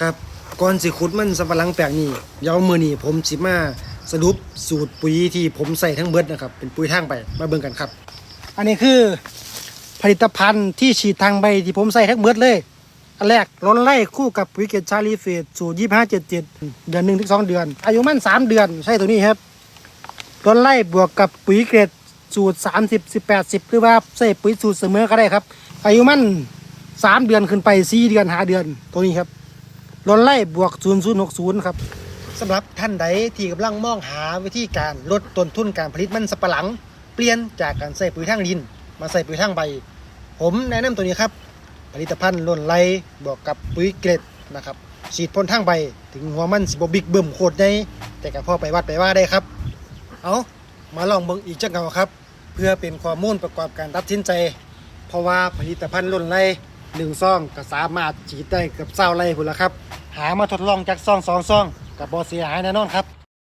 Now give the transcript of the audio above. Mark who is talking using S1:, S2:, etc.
S1: ครับก่อนสิขุดมันสำปะหลังแปลกนี่เดี๋ยวมือนี้ผมสิมาสรุปสูตรปุ๋ยที่ผมใส่ทั้งเบิดนะครับ เป็นปุ๋ยทางใบมาเบิ่งกันครับ อันนี้คือผลิตภัณฑ์ที่ฉีดทางใบที่ผมใส่ทั้งเบิดเลย อันแรกล้นไล่คู่กับปุ๋ยเกตชาลีเฟสสูตรยี่ห้าเจ็ดเจ็ดเดือนหนึ่งถึงสองเดือน อายุมันสามเดือนใช่ตัวนี้ครับล้นไล่บวกกับปุ๋ยเกรดสูตรสามสิบสิบแปดสิบหรือว่าใส่ปุ๋ยสูตรเสมอก็ได้ครับ อายุมัน สามเดือนขึ้นไปสี่เดือนหาเดือนตัวนี้ครับล้นไล่บวกศูนย์ศูนย์หกศูนย์ครับสำหรับท่านใดที่กำลังมองหาวิธีการลดต้นทุนการผลิตมันสับปะหลัง เปลี่ยนจากการใส่ปุ๋ยทางดิน มาใส่ปุ๋ยทางใบ ผมแนะนำตัวนี้ครับ ผลิตภัณฑ์ล้นไล่บวกกับปุ๋ยเกล็ดนะครับฉีดพ่นทางใบ ถึงหัวมันสิบบิกเบิ่มโคตรได้แต่ก็พอไปวัดไปว่าได้ครับ เอามาลองเบิ่งอีกจังเก่าครับ เพื่อเป็นข้อมูลประกอบการตัดสินใจ เพราะว่าผลิตภัณฑ์ล้นไล่ หนึ่งซองก็สามารถฉีดได้เกับเศร้าไร่พุ่นละครับ หามาทดลองจากซองสองซองกับบอเสียหายแน่นอนครับ